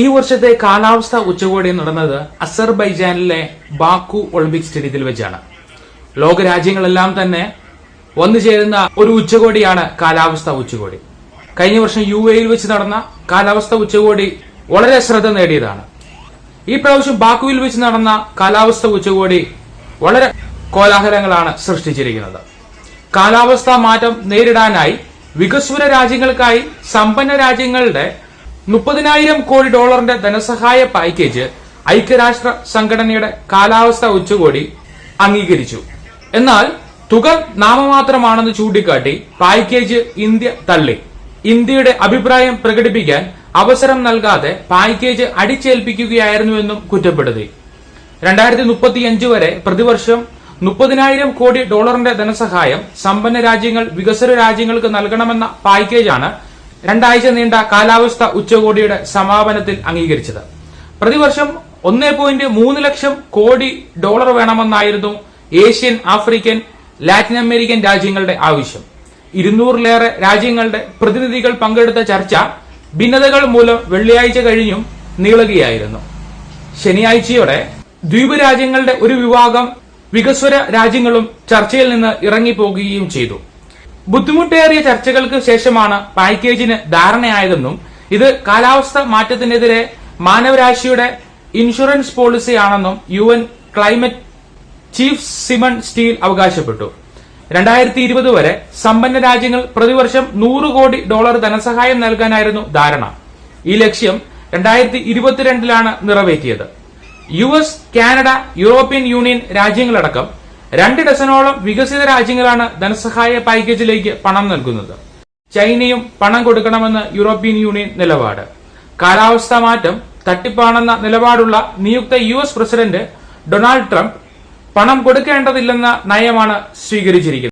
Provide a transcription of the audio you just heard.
ഈ വർഷത്തെ കാലാവസ്ഥ ഉച്ചകോടി നടന്നത് അസർബൈജാനിലെ ബാക്കു ഒളിമ്പിക് സ്റ്റേഡിയത്തിൽ വെച്ചാണ്. ലോകരാജ്യങ്ങളെല്ലാം തന്നെ വന്നു ചേരുന്ന ഒരു ഉച്ചകോടിയാണ് കാലാവസ്ഥ ഉച്ചകോടി. കഴിഞ്ഞ വർഷം യു എയിൽ വെച്ച് നടന്ന കാലാവസ്ഥ ഉച്ചകോടി വളരെ ശ്രദ്ധ നേടിയതാണ്. ഈ പ്രാവശ്യം ബാക്കുവിൽ വെച്ച് നടന്ന കാലാവസ്ഥ ഉച്ചകോടി വളരെ കോലാഹലങ്ങളാണ് സൃഷ്ടിച്ചിരിക്കുന്നത്. കാലാവസ്ഥാ മാറ്റം നേരിടാനായി വികസ്വര രാജ്യങ്ങൾക്കായി സമ്പന്ന രാജ്യങ്ങളുടെ മുപ്പതിനായിരം കോടി ഡോളറിന്റെ ധനസഹായ പാക്കേജ് ഐക്യരാഷ്ട്ര സംഘടനയുടെ കാലാവസ്ഥ ഉച്ചകോടി അംഗീകരിച്ചു. എന്നാൽ തുക നാമമാത്രമാണെന്ന് ചൂണ്ടിക്കാട്ടി പാക്കേജ് ഇന്ത്യ തള്ളി. ഇന്ത്യയുടെ അഭിപ്രായം പ്രകടിപ്പിക്കാൻ അവസരം നൽകാതെ പാക്കേജ് അടിച്ചേൽപ്പിക്കുകയായിരുന്നുവെന്നും കുറ്റപ്പെടുത്തി. രണ്ടായിരത്തി മുപ്പത്തിയഞ്ച് വരെ പ്രതിവർഷം മുപ്പതിനായിരം കോടി ഡോളറിന്റെ ധനസഹായം സമ്പന്ന രാജ്യങ്ങൾ വികസന രാജ്യങ്ങൾക്ക് നൽകണമെന്ന പാക്കേജാണ് രണ്ടാഴ്ച നീണ്ട കാലാവസ്ഥ ഉച്ചകോടിയുടെ സമാപനത്തിൽ അംഗീകരിച്ചത്. പ്രതിവർഷം ഒന്നേ പോയിന്റ് മൂന്ന് ലക്ഷം കോടി ഡോളർ വേണമെന്നായിരുന്നു ഏഷ്യൻ ആഫ്രിക്കൻ ലാറ്റിൻ അമേരിക്കൻ രാജ്യങ്ങളുടെ ആവശ്യം. ഇരുന്നൂറിലേറെ രാജ്യങ്ങളുടെ പ്രതിനിധികൾ പങ്കെടുത്ത ചർച്ച ഭിന്നതകൾ മൂലം വെള്ളിയാഴ്ച കഴിഞ്ഞും നീളുകയായിരുന്നു. ശനിയാഴ്ചയോടെ ദ്വീപ് രാജ്യങ്ങളുടെ ഒരു വിഭാഗം വികസ്വര രാജ്യങ്ങളും ചർച്ചയിൽ നിന്ന് ഇറങ്ങിപ്പോകുകയും ചെയ്തു. ബുദ്ധിമുട്ടേറിയ ചർച്ചകൾക്ക് ശേഷമാണ് പാക്കേജിന് ധാരണയായതെന്നും ഇത് കാലാവസ്ഥ മാറ്റത്തിനെതിരെ മാനവരാശിയുടെ insurance പോളിസിയാണെന്നും U N climate chief Simon Stiell അവകാശപ്പെട്ടു. രണ്ടായിരത്തി ഇരുപത് വരെ സമ്പന്ന രാജ്യങ്ങൾ പ്രതിവർഷം നൂറ് കോടി ഡോളർ ധനസഹായം നൽകാനായിരുന്നു ധാരണ. ഈ ലക്ഷ്യം രണ്ടായിരത്തി ഇരുപത്തിരണ്ടിലാണ് നിറവേറ്റിയത്. U S Canada European Union രാജ്യങ്ങളടക്കം രണ്ട് ഡസനോളം വികസിത രാജ്യങ്ങളാണ് ധനസഹായ പാക്കേജിലേക്ക് പണം നൽകുന്നത്. ചൈനയും പണം കൊടുക്കണമെന്ന് യൂറോപ്യൻ യൂണിയൻ നിലപാട്. കാലാവസ്ഥാ മാറ്റം തട്ടിപ്പാണെന്ന നിലപാടുള്ള നിയുക്ത U S president Donald Trump പണം കൊടുക്കേണ്ടതില്ലെന്ന നയമാണ് സ്വീകരിച്ചിരിക്കുന്നത്.